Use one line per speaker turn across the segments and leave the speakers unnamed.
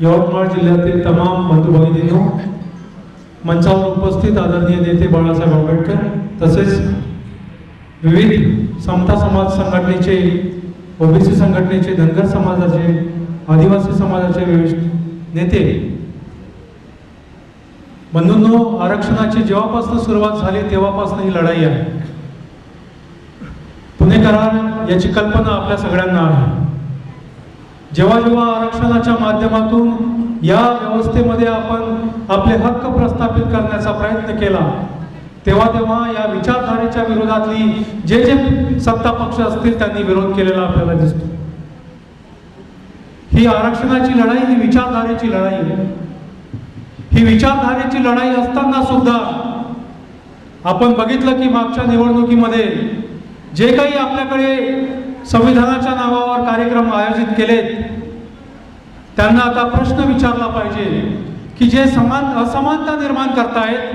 यवतमाळ जिल्ह्यातील तमाम बंधू मंचावर उपस्थित आदरणीय नेते बाळासाहेब आंबेडकर तसेच विविध समता समाज संघटनेचे ओबीसी संघटनेचे धनगर समाजाचे आदिवासी समाजाचे विविध नेते. बंधूंनो आरक्षणाची जेव्हापासून सुरुवात झाली तेव्हापासून ही लढाई आहे. पुणेकरार याची कल्पना आपल्या सगळ्यांना आहे. जेव्हा जेव्हा आरक्षणाच्या माध्यमातून या व्यवस्थेमध्ये आपण आपले हक्क प्रस्थापित करण्याचा प्रयत्न केला तेव्हा तेव्हा या विचारधारेच्या विरोधातली जे जे सत्ता पक्ष असतील त्यांनी विरोध केलेला आपल्याला दिसतो. ही आरक्षणाची लढाई ही विचारधारेची लढाई आहे. ही विचारधारेची लढाई असताना सुद्धा आपण बघितलं की मागच्या निवडणुकीमध्ये जे काही आपल्याकडे संविधानाच्या नावावर कार्यक्रम आयोजित केलेत. त्यांना आता प्रश्न विचारला पाहिजे की जे समान असमानता निर्माण करतायत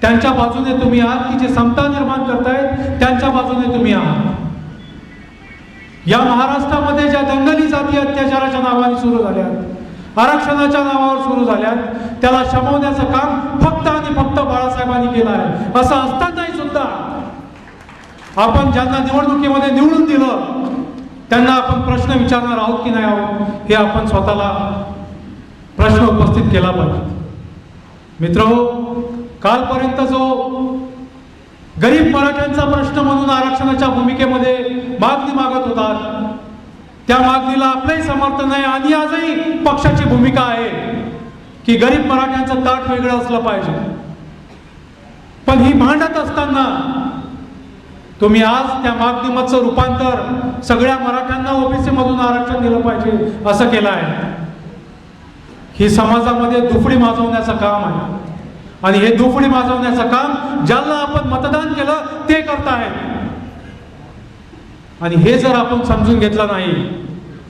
त्यांच्या बाजूने तुम्ही आहात की जे समता निर्माण करतायत त्यांच्या बाजूने तुम्ही आहात? या महाराष्ट्रामध्ये ज्या दंगली जाती अत्याचाराच्या नावाने सुरू झाल्यात. आरक्षणाच्या नावावर सुरू झाल्यात. त्याला शमवण्याचं काम फक्त आणि फक्त बाळासाहेबांनी केलं आहे. असं असतात आपण ज्यांना निवडणुकीमध्ये निवडून दिलं त्यांना आपण प्रश्न विचारणार आहोत की नाही आहोत हे आपण स्वतःला प्रश्न उपस्थित केला पाहिजे. मित्र कालपर्यंत जो गरीब मराठ्यांचा प्रश्न म्हणून आरक्षणाच्या भूमिकेमध्ये मागणी मागत होता त्या मागणीला आपलंही समर्थन आहे आणि आजही पक्षाची भूमिका आहे की गरीब मराठ्यांचं ताट वेगळं असलं पाहिजे. पण ही मांडत असताना तुम्ही आज त्या मागणीमधचं रूपांतर सगळ्या मराठ्यांना ओबीसी मधून आरक्षण दिलं पाहिजे असं केलं आहे. ही समाजामध्ये दुफडी माजवण्याचं काम आहे. आणि हे दुफडी माजवण्याचं काम ज्यांना आपण मतदान केलं ते करतायत आणि हे जर आपण समजून घेतलं नाही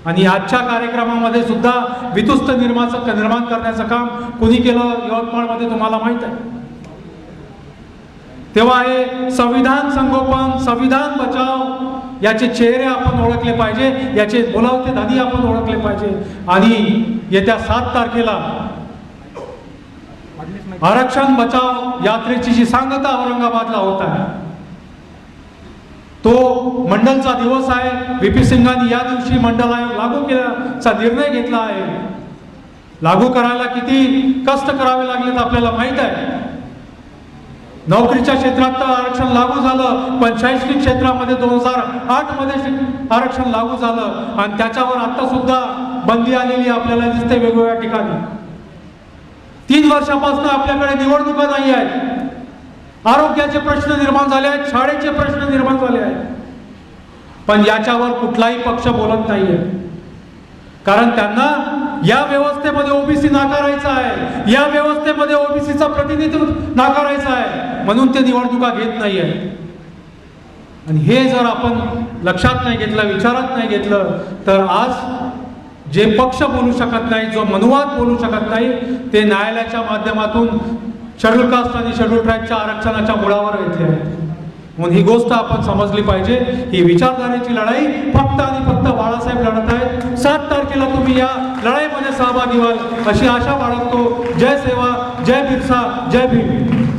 आणि आजच्या कार्यक्रमामध्ये सुद्धा वितुस्त निर्माचं निर्माण करण्याचं काम कोणी केलं यवतमाळमध्ये तुम्हाला माहीत आहे. तेव्हा हे संविधान संगोपन संविधान बचाव याचे चेहरे आपण ओळखले पाहिजे याचे बोलावते धनी आपण ओळखले पाहिजे. आणि येत्या सात तारखेला आरक्षण बचाव यात्रेची जी सांगता औरंगाबादला होत आहे तो मंडलचा दिवस आहे. व्ही सिंगांनी या दिवशी मंडल आयोग लागू केल्याचा निर्णय घेतला आहे. लागू करायला किती कष्ट करावे लागलेत आपल्याला माहीत आहे. नोकरीच्या क्षेत्रात तर आरक्षण लागू झालं पण शैक्षणिक क्षेत्रामध्ये दोन हजार आठमध्ये आरक्षण लागू झालं. आणि त्याच्यावर आता सुद्धा बंदी आलेली आपल्याला दिसते वेगवेगळ्या ठिकाणी. तीन वर्षापासून आपल्याकडे निवडणुका नाही आहेत. आरोग्याचे प्रश्न निर्माण झाले आहेत शाळेचे प्रश्न निर्माण झाले आहेत. पण याच्यावर कुठलाही पक्ष बोलत नाहीये. कारण त्यांना या व्यवस्थेमध्ये ओबीसी नाकारायचा आहे. या व्यवस्थेमध्ये ओबीसीचा प्रतिनिधित्व नाकारायचा आहे. म्हणून ते निवडणुका घेत नाही आहे आणि हे जर आपण लक्षात नाही घेतलं विचारात नाही घेतलं तर आज जे पक्ष बोलू शकत नाही जो मनुवाद बोलू शकत नाही ते न्यायालयाच्या माध्यमातून शेड्यूल कास्ट आणि शेड्यूल ट्राईबच्या आरक्षणाच्या मुळावर घेतले आहेत म्हणून ही गोष्ट आपण समजली पाहिजे. ही विचारधारेची लढाई फक्त आणि फक्त बाळासाहेब लढत आहेत. सात तारखेला तुम्ही या लढाई सहभागी व्हाल अशी आशा बाळगतो. जय सेवा जय बिरसा जय भीम.